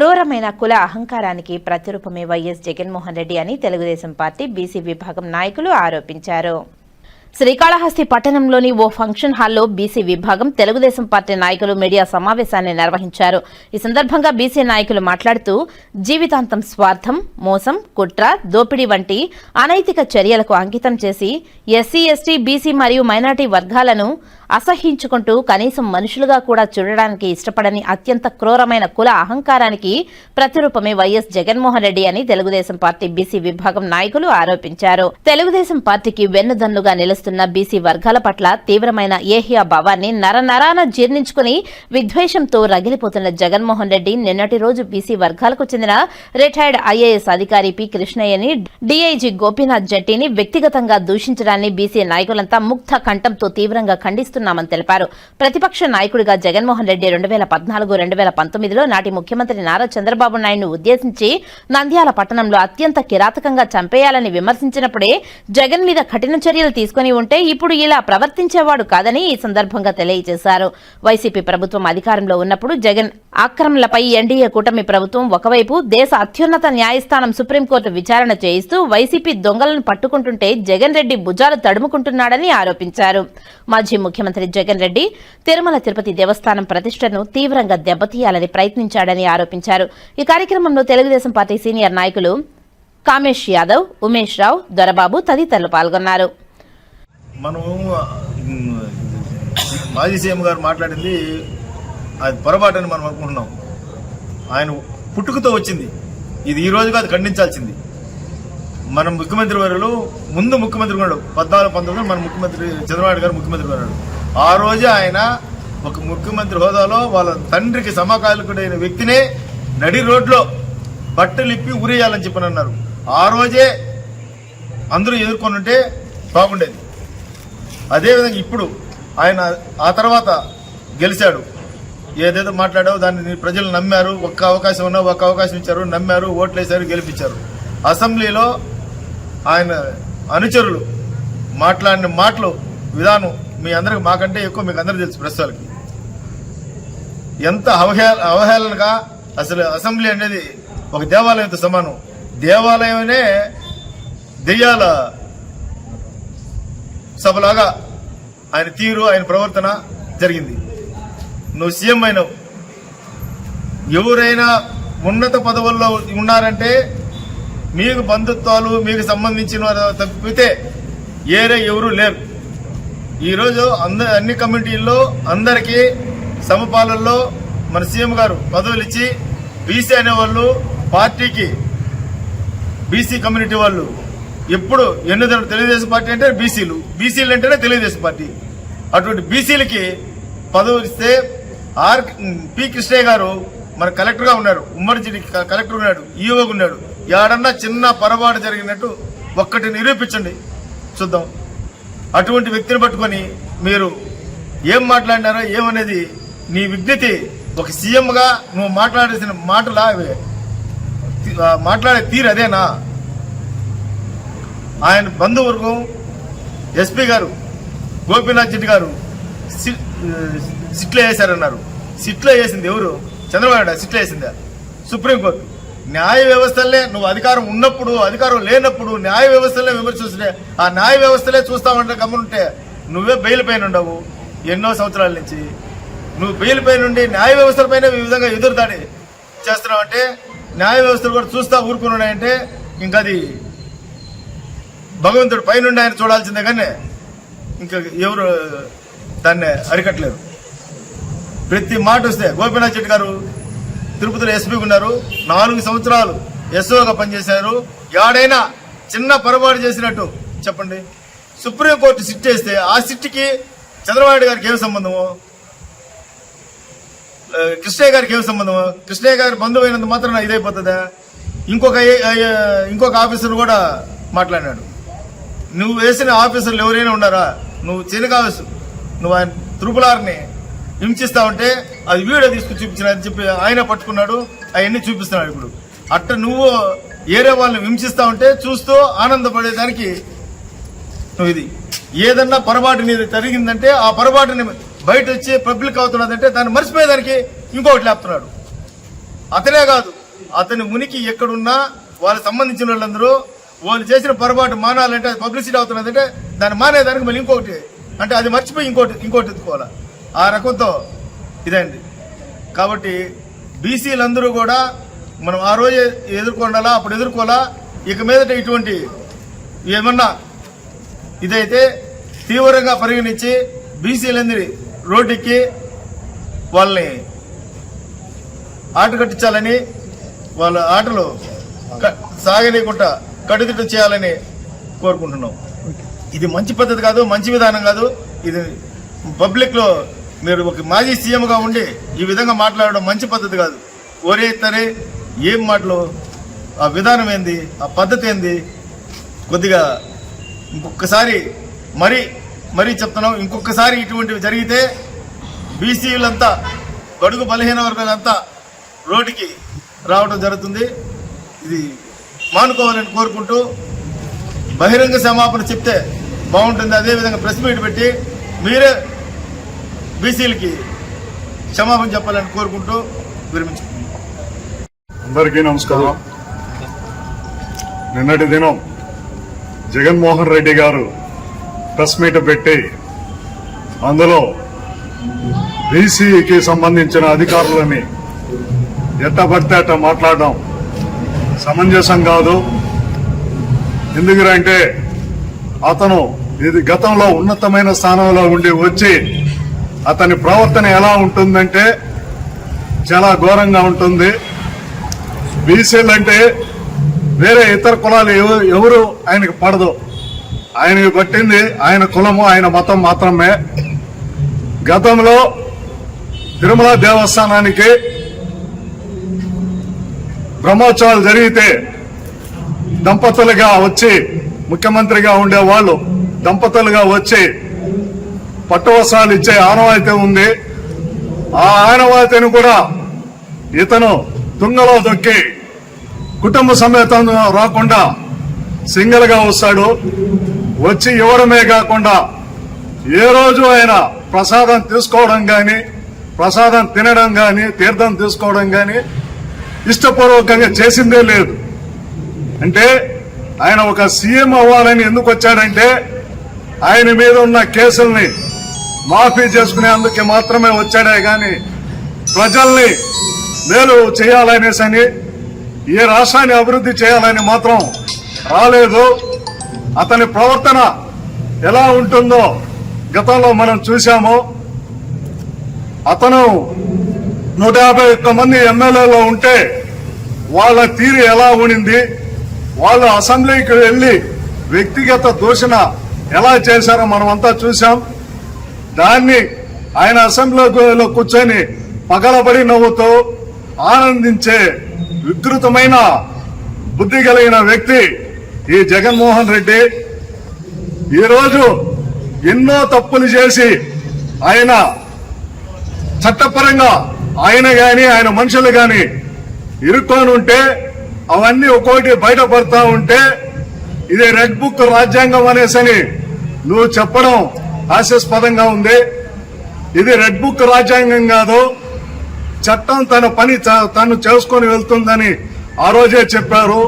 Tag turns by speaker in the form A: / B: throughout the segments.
A: క్రూరమైన కుల అహంకారానికి ప్రతిరూపమే వైఎస్ జగన్మోహన్ రెడ్డి అని తెలుగుదేశం పార్టీ బీసీ విభాగం నాయకులు ఆరోపించారు. శ్రీకాళహస్తి పట్టణంలోని ఓ ఫంక్షన్ హాల్లో బీసీ విభాగం తెలుగుదేశం పార్టీ నాయకులు మీడియా సమావేశాన్ని నిర్వహించారు. ఈ సందర్భంగా బీసీ నాయకులు మాట్లాడుతూ జీవితాంతం స్వార్థం మోసం కుట్ర దోపిడీ వంటి అనైతిక చర్యలకు అంకితం చేసి ఎస్సీ ఎస్టీ బీసీ మరియు మైనార్టీ వర్గాలను అసహ్యించుకుంటూ కనీసం మనుషులుగా కూడా చూడడానికి ఇష్టపడని అత్యంత క్రూరమైన కుల అహంకారానికి ప్రతిరూపమే వైఎస్ జగన్మోహన్ రెడ్డి అని తెలుగుదేశం పార్టీ బీసీ విభాగం నాయకులు ఆరోపించారు. తెలుగుదేశం పార్టీకి వెన్నుదన్నుగా చేస్తున్న బీసీ వర్గాల పట్ల తీవ్రమైన ఏహియా భావాన్ని నరనరాన జీర్ణించుకుని విద్వేషంతో రగిలిపోతున్న జగన్మోహన్ రెడ్డి నిన్నటి రోజు బీసీ వర్గాలకు చెందిన రిటైర్డ్ ఐఏఎస్ అధికారి పి కృష్ణయ్యని డీఐజీ గోపీనాథ్ జట్టిని వ్యక్తిగతంగా దూషించడాన్ని బీసీ నాయకులంతా ముక్త కంఠంతో తీవ్రంగా ఖండిస్తున్నామని తెలిపారు. ప్రతిపక్ష నాయకుడిగా జగన్మోహన్ రెడ్డి రెండు వేల పద్నాలుగు రెండు వేల పంతొమ్మిదిలో నాటి ముఖ్యమంత్రి నారా చంద్రబాబు నాయుడును ఉద్దేశించి నంద్యాల పట్టణంలో అత్యంత కిరాతకంగా చంపేయాలని విమర్శించినప్పుడే జగన్ మీద కఠిన చర్యలు తీసుకుని ఉంటే ఇప్పుడు ఇలా ప్రవర్తించేవాడు కాదని ఈ సందర్భంగా తెలియజేశారు. వైసీపీ ప్రభుత్వం అధికారంలో ఉన్నప్పుడు జగన్ ఆక్రమణలపై ఎన్డీఏ కూటమి ప్రభుత్వం ఒకవైపు దేశ అత్యున్నత న్యాయస్థానం సుప్రీంకోర్టు విచారణ చేయిస్తూ వైసీపీ దొంగలను పట్టుకుంటుంటే జగన్ రెడ్డి భుజాలు తడుముకుంటున్నాడని ఆరోపించారు. మాజీ ముఖ్యమంత్రి జగన్ రెడ్డి తిరుమల తిరుపతి దేవస్థానం ప్రతిష్టను తీవ్రంగా దెబ్బతీయాలని ప్రయత్నించాడని ఆరోపించారు. ఈ కార్యక్రమంలో తెలుగుదేశం పార్టీ సీనియర్ నాయకులు కామేష్ యాదవ్ ఉమేష్ రావు దొరబాబు తదితరులు పాల్గొన్నారు.
B: మనము మాజీ సీఎం గారు మాట్లాడింది అది పొరపాటని మనం అనుకుంటున్నాం. ఆయన పుట్టుకతో వచ్చింది. ఇది ఈ రోజుగా అది ఖండించాల్సింది. మనం ముఖ్యమంత్రి వర్యులు ముందు ముఖ్యమంత్రి ఉన్నాడు పద్నాలుగు పంతొమ్మిది మన ముఖ్యమంత్రి చంద్రబాబు గారు ముఖ్యమంత్రి ఉన్నాడు ఆ రోజే ఆయన ఒక ముఖ్యమంత్రి హోదాలో వాళ్ళ తండ్రికి సమకాలికుడైన వ్యక్తినే నడి రోడ్లో బట్టలు ఇప్పి ఊరేయాలని చెప్పని అన్నారు ఆ రోజే అందరూ ఎదుర్కొని ఉంటే బాగుండేది. అదేవిధంగా ఇప్పుడు ఆయన ఆ తర్వాత గెలిచాడు. ఏదేదో మాట్లాడావు దాన్ని ప్రజలు నమ్మారు ఒక్క అవకాశం ఉన్నా ఒక్క అవకాశం ఇచ్చారు నమ్మారు ఓట్లేశారు గెలిపించారు. అసెంబ్లీలో ఆయన అనుచరులు మాట్లాడిన మాటలు విధానం మీ అందరికి మాకంటే ఎక్కువ మీకు అందరికీ తెలుసు ప్రెస్ వాళ్ళకి ఎంత అవహే అవహేళనగా అసలు అసెంబ్లీ అనేది ఒక దేవాలయంతో సమానం. దేవాలయమే దెయ్యాల సభలాగా ఆయన తీరు ఆయన ప్రవర్తన జరిగింది. నువ్వు సీఎం అయినావు. ఎవరైనా ఉన్నత పదవుల్లో ఉన్నారంటే మీకు బంధుత్వాలు మీకు సంబంధించిన తప్పితే ఏరే ఎవరు లేరు. ఈరోజు అంద అన్ని కమిటీల్లో అందరికీ సమపాలల్లో మన సీఎం గారు పదవులు ఇచ్చి బీసీ అనేవాళ్ళు పార్టీకి బీసీ కమ్యూనిటీ వాళ్ళు ఎప్పుడు ఎన్నో తెలుగుదేశం పార్టీ అంటే బీసీలు. బీసీలు అంటేనే తెలుగుదేశం పార్టీ. అటువంటి బీసీలకి పదవి ఇస్తే ఆర్ పి కృష్ణయ్య గారు మన కలెక్టర్గా ఉన్నారు. ఉమ్మడి జిల్లా కలెక్టర్ ఉన్నాడు ఈవోగా ఉన్నాడు. ఏడన్నా చిన్న పొరపాటు జరిగినట్టు ఒక్కటి నిరూపించండి. చూద్దాం. అటువంటి వ్యక్తిని పట్టుకొని మీరు ఏం మాట్లాడినారో ఏమనేది నీ విజ్ఞతి ఒక సీఎంగా నువ్వు మాట్లాడాల్సిన మాటలా మాట్లాడే తీరు అదేనా? ఆయన బంధువర్గం ఎస్పీ గారు గోపీనాథ్ రెడ్డి గారు సి- సిట్లో వేశారన్నారు. సిట్లో వేసింది ఎవరు? చంద్రబాబు నాయుడు సిట్లో వేసిందా? సుప్రీంకోర్టు. న్యాయ వ్యవస్థలే నువ్వు అధికారం ఉన్నప్పుడు అధికారం లేనప్పుడు న్యాయ వ్యవస్థలే విమర్శిస్తుంటే ఆ న్యాయ వ్యవస్థలే చూస్తామంటే గమనుంటే నువ్వే బెయిల్ పైన ఉండవు. ఎన్నో సంవత్సరాల నుంచి నువ్వు బెయిల్ పై న్యాయ వ్యవస్థలపైన ఈ విధంగా ఎదురుదాడి చేస్తున్నావంటే న్యాయ వ్యవస్థలు కూడా చూస్తా ఊరుకుని ఉన్నాయంటే ఇంకా అది భగవంతుడు పైనుండి ఆయన చూడాల్సిందే కానీ ఇంకా ఎవరు దాన్ని అరికట్టలేరు. ప్రతి మాట వస్తే గోపీనాథ్ చెట్టి గారు తిరుపతిలో ఎస్పీ ఉన్నారు. నాలుగు సంవత్సరాలు ఎస్ఓగా పనిచేశారు. ఎవడైనా చిన్న పొరపాటు చేసినట్టు చెప్పండి. సుప్రీంకోర్టు సిట్ చేస్తే ఆ సిట్కి చంద్రబాబు గారికి ఏం సంబంధము? కృష్ణయ్య గారికి ఏం సంబంధము? కృష్ణయ్య గారి బంధువు అయినంత మాత్రం ఇదైపోతుందా? ఇంకొక ఇంకొక ఆఫీసర్ కూడా మాట్లాడినాడు. నువ్వు వేసిన ఆఫీసర్లు ఎవరైనా ఉన్నారా? నువ్వు చిన్నకావసు నువ్వు ఆయన త్రిపులార్ని హింసిస్తా ఉంటే అది వీడియో తీసుకుని చూపించిన అని చెప్పి ఆయన పట్టుకున్నాడు అవన్నీ చూపిస్తున్నాడు ఇప్పుడు. అట్ట నువ్వు ఏరే వాళ్ళని హింసిస్తా ఉంటే చూస్తూ ఆనందపడేదానికి నువ్వు ఇది. ఏదన్నా పొరపాటు నీది జరిగిందంటే ఆ పొరపాటుని బయట వచ్చి పబ్లిక్ అవుతున్నదంటే దాన్ని మర్చిపోయేదానికి ఇంకొకటి లేపుతున్నాడు. అతనే కాదు అతని మునికి ఎక్కడున్నా వాళ్ళకి సంబంధించిన వాళ్ళందరూ వాళ్ళు చేసిన పొరపాటు మానాలంటే అది పబ్లిసిటీ అవుతున్నదంటే దాన్ని మానేదానికి మళ్ళీ ఇంకొకటి. అంటే అది మర్చిపోయి ఇంకోటి ఇంకోటి ఎత్తుకోవాలి? ఆ రకంతో ఇదండి. కాబట్టి బీసీలందరూ కూడా మనం ఆ రోజు ఎదుర్కొండాలా అప్పుడు ఎదుర్కోవాలా? ఇక మీదట ఇటువంటి ఏమన్నా ఇదైతే తీవ్రంగా పరిగణించి బీసీలందరి రోడ్డుకి వాళ్ళని ఆట కట్టించాలని వాళ్ళ ఆటలు సాగనీయకుండా కట్టుదిట్టు చేయాలని కోరుకుంటున్నాం. ఇది మంచి పద్ధతి కాదు మంచి విధానం కాదు. ఇది పబ్లిక్లో మీరు ఒక మాజీ సీఎంగా ఉండి ఈ విధంగా మాట్లాడడం మంచి పద్ధతి కాదు. ఒరే తరే ఏం మాటలు? ఆ విధానం ఏంది? ఆ పద్ధతి ఏంది? కొద్దిగా ఇంకొకసారి మరీ మరీ చెప్తున్నాం. ఇంకొకసారి ఇటువంటివి జరిగితే బీసీలంతా బడుగు బలహీన వర్గాలంతా రోడ్డుకి రావడం జరుగుతుంది. ఇది మానుకోవాలని కోరుకుంటూ బహిరంగ క్షమాపణ చెప్తే బాగుంటుంది. అదేవిధంగా ప్రెస్ మీట్ పెట్టి మీరే బీసీలకి క్షమాపణ చెప్పాలని కోరుకుంటూ విరమించుకుంటున్నాం.
C: అందరికీ నమస్కారం. నిన్నటి దినం జగన్మోహన్ రెడ్డి గారు ప్రెస్ మీట్ పెట్టి అందులో బీసీకి సంబంధించిన అధికారులని ఎట్టబడితే అట్ట మాట్లాడడం సమంజసం కాదు. ఎందుకంటే అతను ఇది గతంలో ఉన్నతమైన స్థానంలో ఉండి వచ్చి అతని ప్రవర్తన ఎలా ఉంటుందంటే చాలా ఘోరంగా ఉంటుంది. బీసీలు అంటే వేరే ఇతర కులాలు ఎవరు ఆయనకు పడదు. ఆయనకు పట్టింది ఆయన కులము ఆయన మతం మాత్రమే. గతంలో తిరుమల దేవస్థానానికి బ్రహ్మోత్సవాలు జరిగితే దంపతులుగా వచ్చి ముఖ్యమంత్రిగా ఉండే వాళ్ళు దంపతులుగా వచ్చి పట్టువస్త్రాలు ఇచ్చే ఆనవాయితీ ఉంది. ఆ ఆనవాయితీని కూడా ఇతను తుంగలో దొక్కి కుటుంబ సమేతం రాకుండా సింగిల్గా వస్తాడు. వచ్చి ఇవ్వడమే కాకుండా ఏ రోజు ఆయన ప్రసాదం తీసుకోవడం కానీ ప్రసాదం తినడం కానీ తీర్థం తీసుకోవడం కానీ ఇష్టపూర్వకంగా చేసిందే లేదు. అంటే ఆయన ఒక సీఎం అవ్వాలని ఎందుకు వచ్చాడంటే ఆయన మీద ఉన్న కేసుల్ని మాఫీ చేసుకునేందుకు మాత్రమే వచ్చాడే కానీ ప్రజల్ని మేలు చేయాలనేసి అని ఏ రాష్ట్రాన్ని అభివృద్ధి చేయాలని మాత్రం రాలేదు. అతని ప్రవర్తన ఎలా ఉంటుందో గతంలో మనం చూశాము. అతను నూట యాభై ఒక్క మంది ఎమ్మెల్యేలో ఉంటే వాళ్ళ తీరు ఎలా ఉండింది వాళ్ళు అసెంబ్లీకి వెళ్ళి వ్యక్తిగత దూషణ ఎలా చేశారో మనమంతా చూసాం చూశాం. దాన్ని ఆయన అసెంబ్లీలో కూర్చొని పగలబడి నవ్వుతూ ఆనందించే వికృతమైన బుద్ధి కలిగిన వ్యక్తి ఈ జగన్మోహన్ రెడ్డి. ఈరోజు ఎన్నో తప్పులు చేసి ఆయన చట్టపరంగా ఆయన గాని ఆయన మనుషులు గాని ఇరుక్కొని ఉంటే అవన్నీ ఒక్కోటి బయటపడతా ఉంటే ఇది రెడ్ బుక్ రాజ్యాంగం అనేసని నువ్వు చెప్పడం హాస్యాస్పదంగా ఉంది. ఇది రెడ్ బుక్ రాజ్యాంగం కాదు. చట్టం తన పని తను చేసుకొని వెళ్తుందని ఆ రోజే చెప్పారు.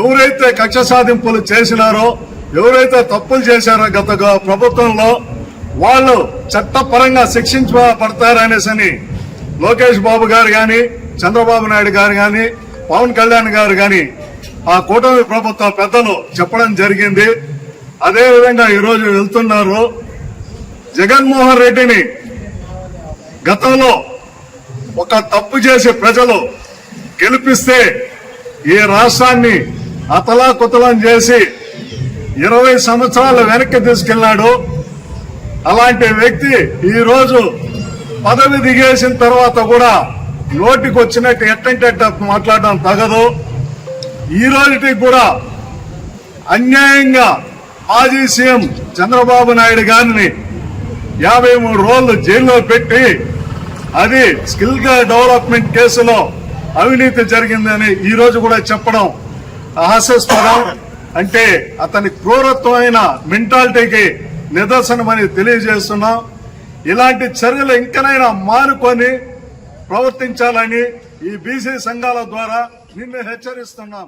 C: ఎవరైతే కక్ష సాధింపులు చేసినారో ఎవరైతే తప్పులు చేశారో గత ప్రభుత్వంలో వాళ్ళు చట్టపరంగా శిక్షించబడతారనేసని లోకేష్ బాబు గారు కానీ చంద్రబాబు నాయుడు గారు కానీ పవన్ కళ్యాణ్ గారు కానీ ఆ కూటమి ప్రభుత్వ పెద్దలు చెప్పడం జరిగింది. అదేవిధంగా ఈరోజు వెళ్తున్నారు జగన్మోహన్ రెడ్డిని గతంలో ఒక తప్పు చేసి ప్రజలు గెలిపిస్తే ఈ రాష్ట్రాన్ని అతలాకుతలం చేసి ఇరవై సంవత్సరాల వెనక్కి తీసుకెళ్ళాడు. అలాంటి వ్యక్తి ఈరోజు పదవి దిగేసిన తర్వాత కూడా నోటికి వచ్చినట్టు ఎట్టంటే మాట్లాడడం తగదు. ఈ రోజుకి కూడా అన్యాయంగా మాజీ సీఎం చంద్రబాబు నాయుడు గారిని యాభై మూడు రోజులు జైల్లో పెట్టి అది స్కిల్ డెవలప్మెంట్ కేసులో అవినీతి జరిగిందని ఈ రోజు కూడా చెప్పడం హాస్యాస్పదం. అంటే అతని క్రూరత్వమైన మెంటాలిటీకి నిదర్శనమని తెలియజేస్తున్నాం. ఇలాంటి చర్యలు ఇంకనైనా మానుకొని ప్రవర్తించాలని ఈ బీసీ సంఘాల ద్వారా నిన్ను హెచ్చరిస్తున్నాం.